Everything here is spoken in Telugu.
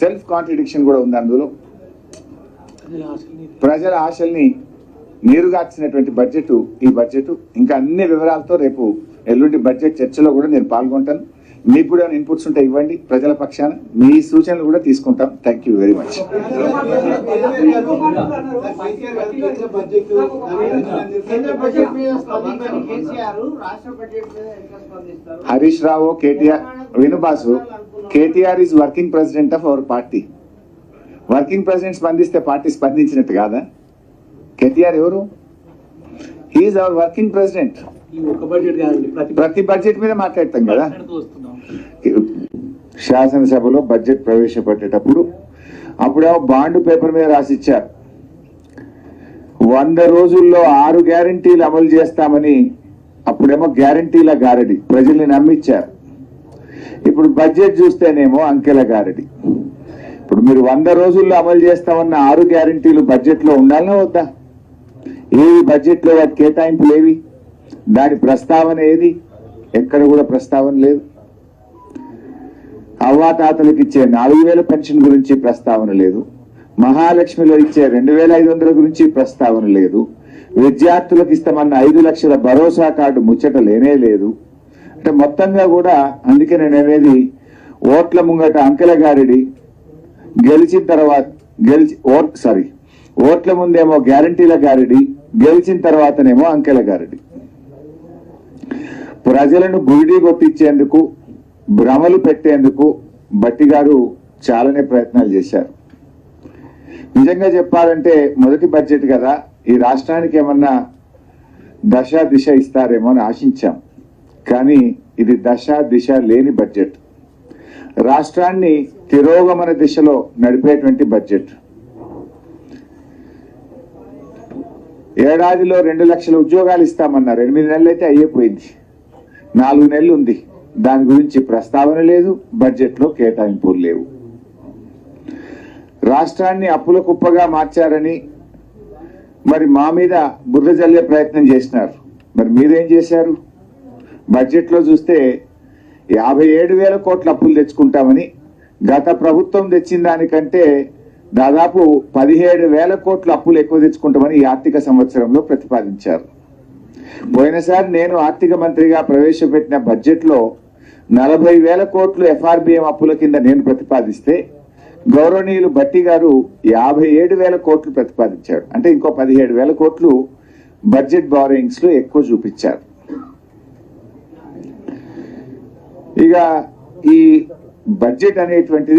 సెల్ఫ్ కాంట్రడిక్షన్ కూడా ఉంది అందులో. ప్రజల ఆశల్ని నీరుగార్చినటువంటి బడ్జెట్ ఈ బడ్జెట్ ఇంకా అన్ని వివరాలతో రేపు ఎల్లుండి బడ్జెట్ చర్చలో కూడా నేను పాల్గొంటాను. మీకు కూడా ఇన్పుట్స్ ఉంటే ఇవ్వండి ప్రజల పక్షాన మీ సూచనలు కూడా తీసుకుంటాం. Thank you very much Harish Rao KTR వినుబాసు KTR is working president of our party working president స్పందిస్తే party స్పందించినట్టు కాదా? కేటీఆర్ ఎవరు? He is our working president ప్రతి బడ్జెట్ మీద మాట్లాడతాం కదా. శాసనసభలో బడ్జెట్ ప్రవేశపెట్టేటప్పుడు అప్పుడేమో బాండ్ పేపర్ మీద రాసిచ్చారు. వంద రోజుల్లో ఆరు గ్యారంటీలు అమలు చేస్తామని అప్పుడేమో గ్యారంటీల గారడి ప్రజల్ని నమ్మిచ్చారు. ఇప్పుడు బడ్జెట్ చూస్తేనేమో అంకెల గారడి ఇప్పుడు మీరు వంద రోజుల్లో అమలు చేస్తామన్న ఆరు గ్యారంటీలు బడ్జెట్లో ఉండాలనే వద్దా? ఏవి బడ్జెట్లో వాటి కేటాయింపులు ఏవి దాని ప్రస్తావన ఏది? ఎక్కడ కూడా ప్రస్తావన లేదు. అవ్వాతాతలకు ఇచ్చే నాలుగు వేల పెన్షన్ గురించి ప్రస్తావన లేదు. మహాలక్ష్మిలో ఇచ్చే రెండు వేల ఐదు వందల గురించి ప్రస్తావన లేదు. విద్యార్థులకు ఇస్తామన్న ఐదు లక్షల భరోసా కార్డు ముచ్చట లేనే లేదు. అంటే మొత్తంగా కూడా అందుకే నేను అనేది ఓట్ల ముంగట అంకెల గారిడి గెలిచిన తర్వాత గెలిచి ఓట్ సారీ ఓట్ల ముందేమో గ్యారంటీల గారిడి గెలిచిన తర్వాతనేమో అంకెల గారిడి ప్రజలను గురిడి కొట్టించేందుకు భ్రమలు పెట్టేందుకు బట్టి గారు చాలానే ప్రయత్నాలు చేశారు. నిజంగా చెప్పాలంటే మొదటి బడ్జెట్ కదా ఈ రాష్ట్రానికి ఏమన్నా దశ దిశ ఇస్తారేమో అని ఆశించాం. కానీ ఇది దశ దిశ లేని బడ్జెట్. రాష్ట్రాన్ని తిరోగమన దిశలో నడిపేటువంటి బడ్జెట్. ఏడాదిలో రెండు లక్షల ఉద్యోగాలు ఇస్తామన్నారు. ఎనిమిది నెలలు అయితే అయ్యిపోయింది నాలుగు నెలలు ఉంది. దాని గురించి ప్రస్తావన లేదు బడ్జెట్లో కేటాయింపులు లేవు. రాష్ట్రాన్ని అప్పుల కుప్పగా మార్చారని మరి మా మీద బుర్ర జల్లే ప్రయత్నం చేసినారు. మరి మీరేం చేశారు? బడ్జెట్లో చూస్తే యాభై ఏడు వేల కోట్ల అప్పులు తెచ్చుకుంటామని గత ప్రభుత్వం తెచ్చిన దానికంటే దాదాపు పదిహేడు వేల కోట్ల అప్పులు ఎక్కువ తెచ్చుకుంటామని ఈ ఆర్థిక సంవత్సరంలో ప్రతిపాదించారు. పోయినసారి నేను ఆర్థిక మంత్రిగా ప్రవేశపెట్టిన బడ్జెట్లో నలభై వేల కోట్లు ఎఫ్ఆర్బిఎం అప్పుల కింద నేను ప్రతిపాదిస్తే గౌరవనీయులు భట్టి గారు యాభై ఏడు వేల కోట్లు ప్రతిపాదించారు. అంటే ఇంకో పదిహేడు వేల కోట్లు బడ్జెట్ బారోయింగ్స్లో ఎక్కువ చూపించారు. ఇక ఈ బడ్జెట్ అనేటువంటిది